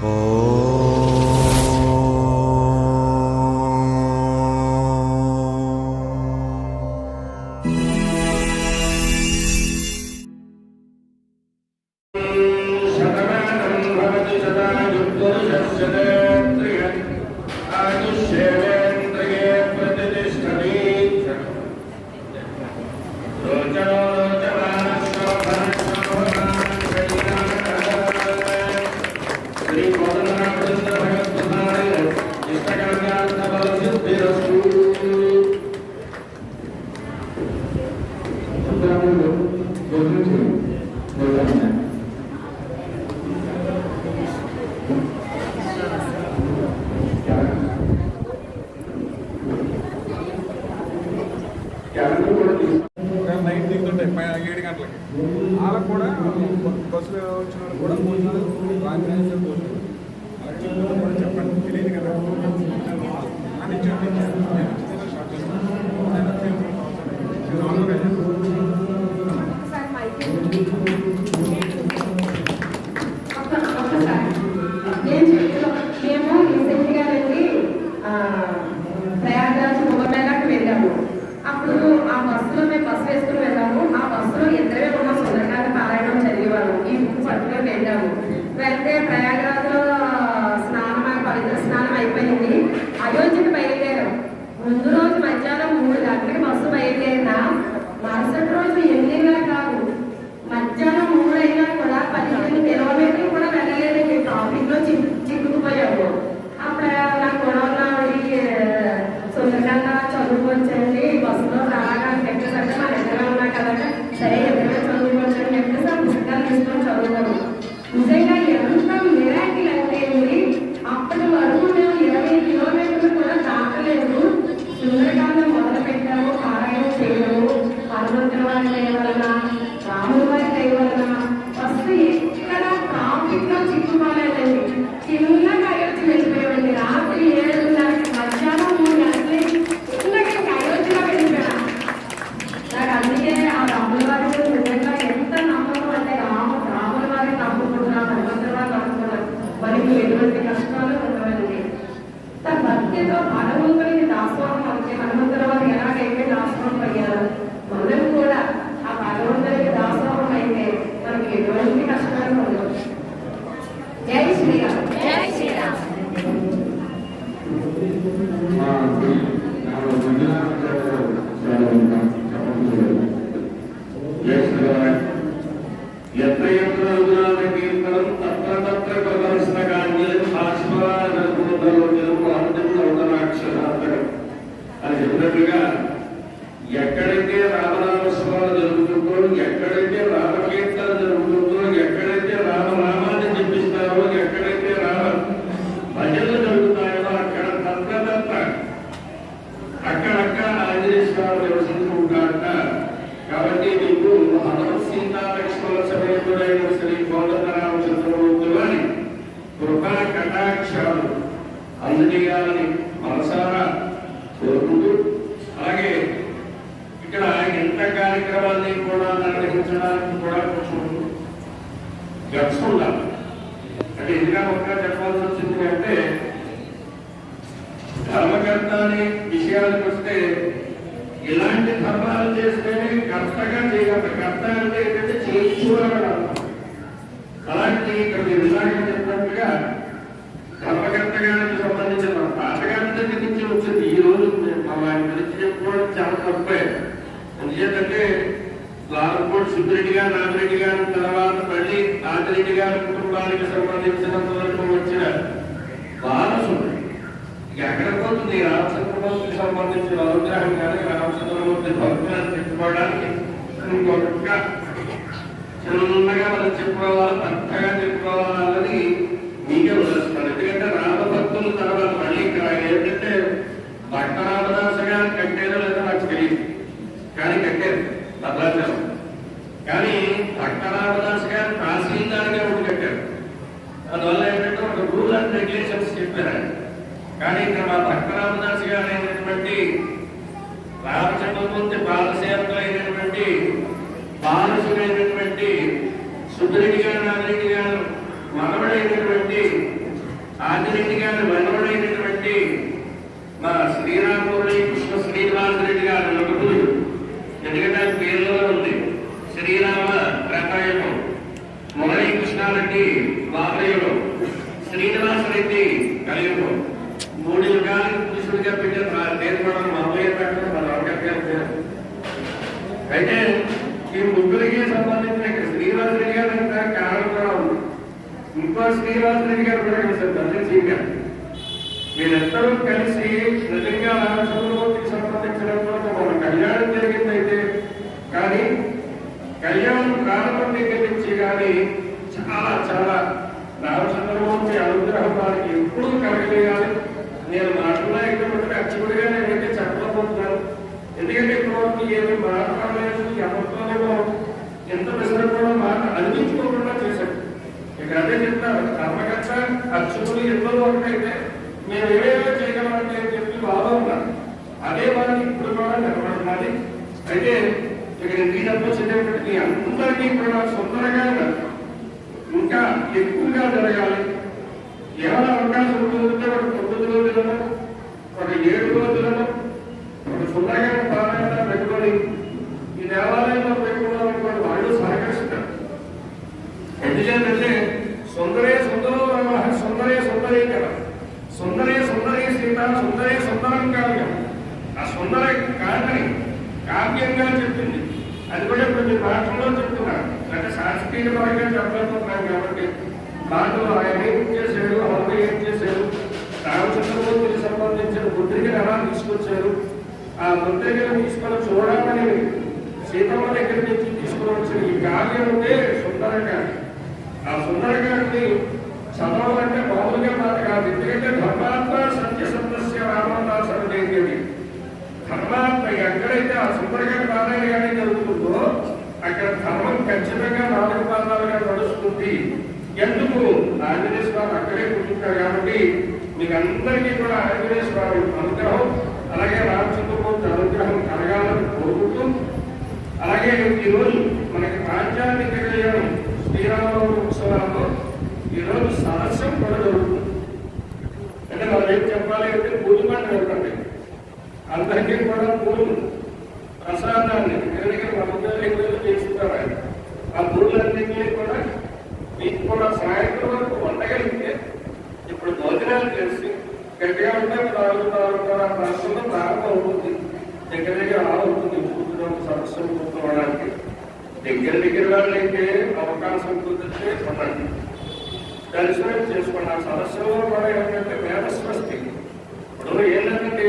Oh. వాళ్ళకు కూడా బస్సులో వచ్చిన వాళ్ళు కూడా భోజనాలు భోజనాలు మధ్యాహ్నం మూడు గంటలకు బస్సు బయలుదేరినా. మరుసటి రోజు ఎనిమిదిగా కాదు. మధ్యాహ్నం మూడు అయినా కూడా పదిహేను కిలోమీటర్లు కూడా వెళ్ళలేదండి ట్రాఫిక్లో చిక్కు చిక్కుకుపోయాము అప్పుడు నా గొడవలో సుందరకాండ చదువుకొచ్చండి బస్సులో రాగా చెప్పేసరికి మా దగ్గర ఉన్నా కదా సరే ఎదురుగా చదువుకోవచ్చని చెప్పేసి ఆ పుస్తకాలు తీసుకొని చదువుతాము నిజంగా ఎంత మిరాకిల్ అంటే ఇది అప్పటి వరకు మేము ఇరవై కిలోమీటర్లు కూడా దాటలేదు సుందరకాండం మొదలు పెట్టాము పారాయణం చేయడము హనుమంతుల వారి దయ వలన రాముల వారి దయ వలన ఫస్ట్ ఎక్కడ ట్రాఫిక్లో చిక్కుకోలేదండి చిన్నగా అయోధ్య వెళ్ళిపోయామండి రాత్రి ఏడున్నరకి మధ్యాహ్నం మూడు గంటలకి చిన్నగా అయోధ్యలో వెళ్ళిపోయాను నాకు అందుకే ఆ రాముల వారి నిజంగా ఎంత నమ్మకం అంటే రాము రాముల వారి నమ్ముకున్నా హనుమంతుల వారు ఎటువంటి కష్టాలు ఉండవండి తన భక్తితో హనుమంతుడికి దాసోహం అంటే హనుమంతుల వారు ఎలాగైతే దాసోహం అయ్యారు మనం కూడా ఆ భగవంతుడికి దాసోహం అయితే మనకి ఎటువంటి కష్టాలు ఉండవు జై శ్రీరామ్ జై శ్రీరామ్ ఎత్ర ఎత్ర రుద్రాల కీర్తనం తత్ర తత్ర ప్రదర్శనకాంజలి భాష్పరాజరుగుదరోజనం అవుతనాక్షరార్థకం అని చెప్పినట్లుగా ఎక్కడైతే రామనామస్మరణ జరుగుతుందో ఎక్కడైతే రామకీర్తన జరుగుతుందో ఎక్కడైతే రామనామాన్ని జపిస్తారో ఎక్కడైతే రామ భజనలు జరుగుతాయో అక్కడ తత్ర తత్ర అక్కడక్కడ ఆంజనేయ స్వామి నివసిస్తూ ఉంటాడట కాబట్టి మీకు హనుమత్ సీతా లక్ష్మణ సమేతుడైన శ్రీ కోదండరామచంద్రమూర్తి వారి కృపా కటాక్షాలు అందజేయాలని మనసారా కోరుకుంటూ అలాగే ఇక్కడ ఎంత కార్యక్రమాన్ని కూడా నిర్వహించడానికి కూడా కొంచెం గట్స్ ఉండాలి అంటే ఎందుకంటే ఒక్క చెప్పాల్సి వచ్చింది అంటే ధర్మకర్త అనే విషయాలకు వస్తే ఇలాంటి ధర్మాలు చేస్తేనే కర్తగా చేయాలి. కర్త అంటే ఏంటంటే చేయించుకోగలరు అలాంటి ఇక్కడ మీరు ఇందాక చెప్పినట్టుగా ధర్మకర్తగానికి సంబంధించిన పాతగారి దగ్గర నుంచి వచ్చింది ఈ రోజు మేము ఆయన గురించి చెప్పుకోవడం చాలా తప్పే ఎందుకంటే లాల్కోట్ సుబ్బిరెడ్డి గారు నాగిరెడ్డి గారు తర్వాత మళ్ళీ నాగిరెడ్డి గారి కుటుంబానికి సంబంధించినంత వరకు వచ్చిన వారసుడు ఎక్కడ పోతుంది రామచంద్రమూర్తికి సంబంధించిన అనుగ్రహం కానీ రామచంద్రమూర్తి భక్తులను చెప్పుకోవడానికి ఇంకొక చిన్నగా మనం చెప్పుకోవాలి పెద్దగా చెప్పుకోవాలన్నది మీకే వదిలేస్తాను ఎందుకంటే రామభక్తులు తర్వాత మళ్ళీ ఇక్కడ ఏంటంటే భక్త రామదాస గారు కట్టారో లేదో నాకు తెలియదు కానీ కట్టారు భద్రాచలం కానీ భక్త రామదాస్ గారు తహసీల్దార్గా ఒకటి అందువల్ల ఏంటంటే ఒక రూల్ అండ్ రెగ్యులేషన్స్ చెప్పారు కానీ ఇక్కడ మా భక్త రామదాస్ గారు అయినటువంటి రామచంద్రమూర్తి బాలసేవకులు అయినటువంటి బాలసుడైనటువంటి సుబ్బిరెడ్డి గారు నాగిరెడ్డి గారు మనవడైనటువంటి ఆదిరెడ్డి గారు మనవడైనటువంటి మా శ్రీరాముడి కృష్ణ శ్రీనివాసరెడ్డి గారు నలుగురు. ఎందుకంటే ఆయన పేరులో ఉంది. శ్రీరామ రకాయణం మురళీ కృష్ణారెడ్డి వాపలయుడు శ్రీనివాస రెడ్డి కలియుడు మూడు యుగాలకు పురుషుడిగా పెట్టారు. నేను కూడా మా అమ్మయ్య పెట్టడం మన వర్గం అయితే ఈ ముగ్గురికి సంబంధించిన ఇక్కడ శ్రీనివాస రెడ్డి గారు అంటే కారణం కూడా ఉంది. ఇంకో శ్రీనివాస రెడ్డి గారు కూడా ఇక్కడ సార్ తండ్రి గారు వీళ్ళందరూ కలిసి నిజంగా రామచంద్రమూర్తికి సంబంధించిన ఒక కళ్యాణం జరిగిందైతే కానీ కళ్యాణం ప్రారంభం దగ్గర నుంచి కానీ చాలా చాలా రామచంద్రమూర్తి అనుగ్రహం వారికి ఎప్పుడూ కలగలేయాలి నేను మాటల్లో ఎక్కడ అచ్చుకుడిగా నేనైతే చెప్పలేకపోతున్నాను ఎందుకంటే ఇప్పుడు ఏమి మాట్లాడలేదు ఎవరితోనేమో ఎంత అందించుకోకుండా చేశాడు. ఇక్కడ అదే చెప్తారు కర్మకర్త అచ్చుకులు ఎంతో ఒకటైతే మేము ఏమేమో చేయగలమంటే అని చెప్పి బాగా ఉన్నారు. అదే వారికి ఇప్పుడు కూడా నిలబడుతున్నది. అయితే ఇక్కడ మీరంతా చదివేటప్పటికి అందరికీ కూడా సుందరంగా ఇంకా ఎక్కువగా జరగాలి. ఏమైనా అవకాశం ఉంటుందంటే ఒక తొమ్మిది రోజులను ఒక ఏడు రోజులను ఒక సుందరంగా పారాయణ పెట్టుకొని ఈ దేవాలయంలో పెట్టుకున్నాం అనుకోండి వాళ్ళు సహకరిస్తారు ఎందుకంటే సుందరే సుందరో రామ సుందరే సుందరీ కదా సుందరే సుందరీ సీత సుందరే సుందరం కావ్యం ఆ సుందర కాదని కావ్యంగా చెప్పింది అది కూడా ఇప్పుడు మీ మాటల్లో చెప్తున్నారు అంటే శాస్త్రీయ పరంగా చెప్పలేకపోతున్నాం కాబట్టి మాటలు ఆయన ఏం చేశాడు అమ్మ ఏం చేశాడు రామచంద్రమూర్తికి సంబంధించిన ముద్రికను ఎలా తీసుకొచ్చారు. ఆ ముద్రికను తీసుకొని చూడాలని సీతమ్మ దగ్గర నుంచి తీసుకుని వచ్చిన ఈ కావ్యం ఉంటే సుందరంగా ఆ సుందరగారిని చదవాలంటే మామూలుగా మాట కాదు. ఎందుకంటే ధర్మాత్మ సత్యసత్యస్య రామదాసరు అనేది ధర్మాత్మ ఎక్కడైతే ఆ సుందరగారి పాదాలు కానీ జరుగుతుందో అక్కడ ధర్మం ఖచ్చితంగా నాలుగు పాదాలుగా నడుస్తుంది. ఎందుకు? ఆంజనేయ స్వామి అక్కడే కూర్చుంటారు కాబట్టి మీకు అందరికీ కూడా ఆంజనేయ స్వామి అనుగ్రహం. అలాగే రామచంద్రమూర్తి అనుగ్రహం కలగాలని కోరుకుంటూ అలాగే ఈరోజు మనకి రాజ్యానికి కళ్యాణం శ్రీరామనవమి ఉత్సవాల్లో ఈరోజు సదస్యం కూడా జరుగుతుంది. అంటే మనం ఏం చెప్పాలి అంటే పూజ మాట జరగండి అందరికీ కూడా పూలు ప్రసాదాన్ని ఎందుకంటే మనందరూ చేసుకుంటారు ఆయన. ఆ పూలన్నింటినీ కూడా మీకు కూడా సాయంత్రం వరకు వండగలిగితే ఇప్పుడు భోజనాలు చేసి గట్టిగా ఉంటే నాలుగు నాలుగున్నర ఆ ప్రాంతంలో ప్రారంభం అవుతుంది దగ్గర దగ్గర ఆరు అవుతుంది కూర్చున్న సదస్సు కూర్చోవడానికి దగ్గర దగ్గర వాళ్ళైతే అవకాశం కుదిరితే ఉండండి దర్శనం చేసుకున్న సదస్సులో కూడా ఏంటంటే వేదస్వస్తి ఇప్పుడు ఏంటంటే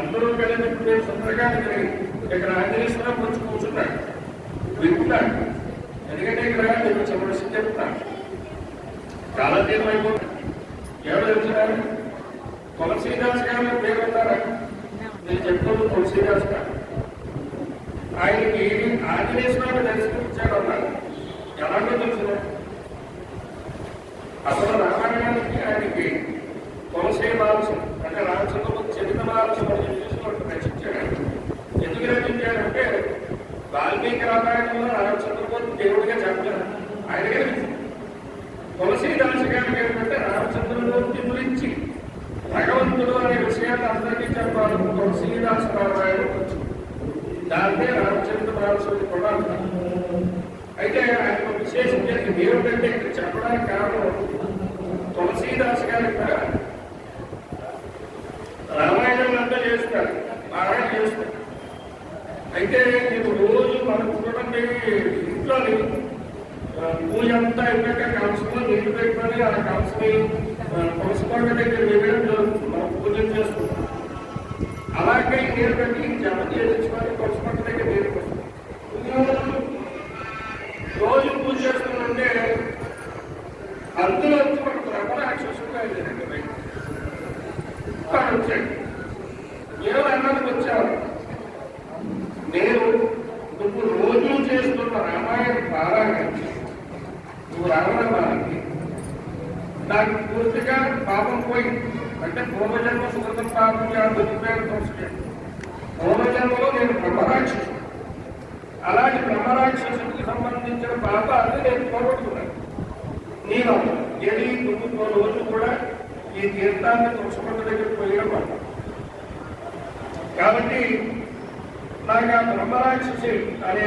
అందరూ కలిసి ఇప్పుడు సుందరగా ఇక్కడ ఆంజనేశ్వరం వచ్చి కూర్చున్నాడు. వింటున్నాడు. ఎందుకంటే ఇక్కడ నేను చెప్పవలసి చెప్తాను చాలా తీరం అయిపోతుంది. ఎవరు తెలుసున్నారు తులసీదాస్ గారు పేరు ఉన్నారా నేను చెప్తాను తులసీదాస్ గారు. చెప్పాల్సింది కూడా అయితే ఆయన విశేషం జరిగింది. ఏమిటంటే ఇక్కడ చెప్పడానికి కారణం తులసీదాస్ గారి యొక్క రామాయణం అంతా చేస్తారు పారాయణ చేస్తారు. అయితే నేను రోజు మనం చూడండి ఇంట్లోని పూజ అంతా అయినాక కంసంలో నీళ్ళు పెట్టుకొని ఆ కంసని తులసికొండ దగ్గర వెళ్ళడం మనం పూజలు చేసుకుంటాం అలాగే ఈ నీరు పెట్టి జమ చేసి అన్నది నేను నువ్వు రోజు చేస్తున్న రామాయణ పారాయణకి నువ్వు రావడానికి నాకు పూర్తిగా పాపం పోయింది. అంటే పూర్వజన్మ సుగతం పాపం దొరికిపోయాను తోసుకెళ్ళి పూర్వజన్మలో నేను బ్రహ్మరాక్షసు అలాంటి బ్రహ్మరాక్షసుడికి సంబంధించిన పాపాన్ని నేను పోగొట్టుకున్నాను నేను ఏది నువ్వు రోజు కూడా ఈ తీర్థాన్ని తులసికొండ దగ్గర పోయేవాడు కాబట్టి నాకు ఆ బ్రహ్మరాక్షసి అనే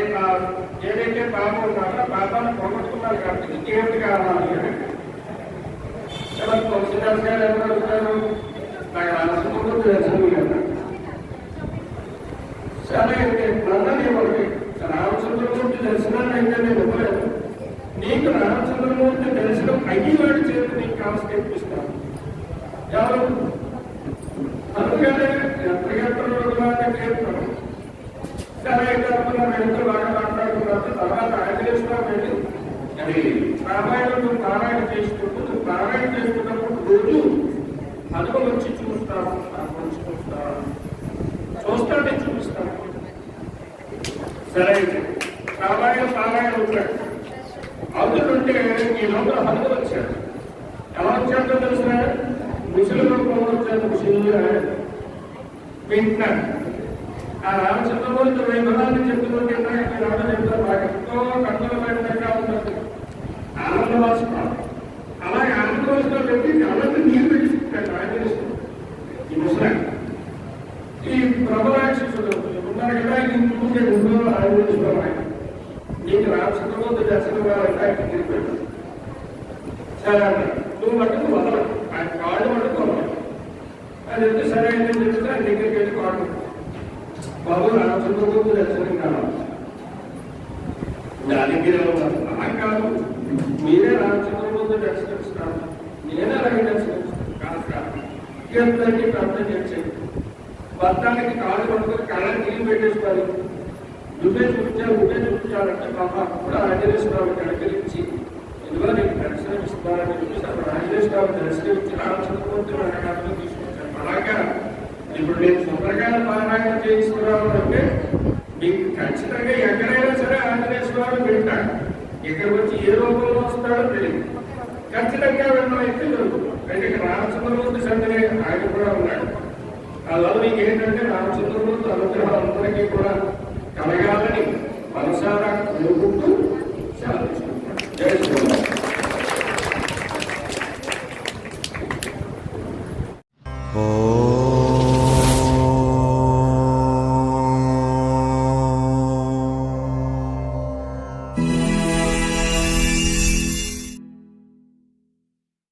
ఏదైతే పాపం ఉన్నారో ఆ పాపాన్ని పోగొట్టుకున్నారు కాబట్టి ఇంకేమిటి కావాలి అని చాలా తులసిదాస్ గారు ఎవరు అడుగుతారు? నాకు దర్శనం కదా సరే నన్నని ఒకటి రామచంద్రమూర్తి దర్శనాన్ని అయితే నేను ఇవ్వలేదు నీకు రామచంద్రమూర్తి దర్శనం అయ్యేవాడి చేతి నీకు కాస్త తెప్పిస్తాను ఎవరు అందుకనే ఎంత గంటలు చేస్తాను సరే వెళ్తూ బాగా మాట్లాడుకున్నారు తర్వాత ఆంజనేశ్వరం వెళ్ళి అది రామాయణం పారాయణ చేసుకుంటూ పారాయణ చేసుకున్నప్పుడు రోజు వచ్చి చూస్తాను నాకు వచ్చి చూస్తాను సరే రామాయణ పారాయణ ఉంటాడు ఈ లోపల హనుమ వచ్చాడు ఎలా వచ్చాడో తెలిసిన ముసలి రూపంలో వచ్చాడు వింటున్నాడు ఆ రామచంద్రమూర్తి వైభవాన్ని చెప్తుంటే ఎవరో చెప్తారు నాకు ఎంతో కన్నుల ఉంటుంది ఆనందవాసం అలాగే ఆనందవాసులో పెట్టి కళ్ళకి నీరు పెట్టిస్తాడు ఆయన ఈ ముసలాడు ఈ ప్రభరాక్షసుడు ఉన్నారు కదా ఇంకొక గుండెలో ఆలోచించుకోవాలి ఆయన నీకు రామచంద్రమూర్తి దర్శనం కావాలంటే ఆయన తిరిగిపెట్టు సరే అన్నాడు నువ్వు మటుకు వదల ఆయన కాళ్ళు మటుకు వదల అది ఎంత సరే అయితే చెప్తే ఆయన దగ్గరికి వెళ్ళి కాళ్ళు బాబు రామచంద్రమూర్తి దర్శనం కావాలి నా దగ్గర అలా కాదు. మీరే నా రామచంద్రమూర్తి దర్శనమిస్తారు నేనే అలాగే దర్శనమిస్తాను కాదు కాదు. ఎంతకి ప్రార్థన చేసేది భర్తానికి కాళ్ళు పట్టుకొని కళ్ళని నీళ్ళు పెట్టేసుకోవాలి. నువ్వే చూపించాలి నువ్వే చూపించాలంటే బాబా కూడా ఆంజనేశ్వరరావు కడకరించి ఇదిగో నీకు దర్శనం ఇస్తున్నారని చెప్పేసి అప్పుడు దర్శనం ఇచ్చి రామచంద్రమూర్తి వెనకాలలో తీసుకొచ్చాను అలాగా? ఇప్పుడు నేను సుందరకాల పారాయణం చేయించుకున్నాను అంటే మీకు ఖచ్చితంగా ఎక్కడైనా సరే ఆంజనేశ్వరరావు వింటాడు ఇక్కడ వచ్చి ఏ రూపంలో వస్తాడో తెలియదు. ఖచ్చితంగా వినడం అయితే జరుగుతుంది. అయితే ఇక్కడ రామచంద్రమూర్తి సందనే ఆయన కూడా ఉన్నాడు. ఆ లవ్ నీకు ఏంటంటే రామచంద్రమూర్తి అనుగ్రహం అందరికీ కూడా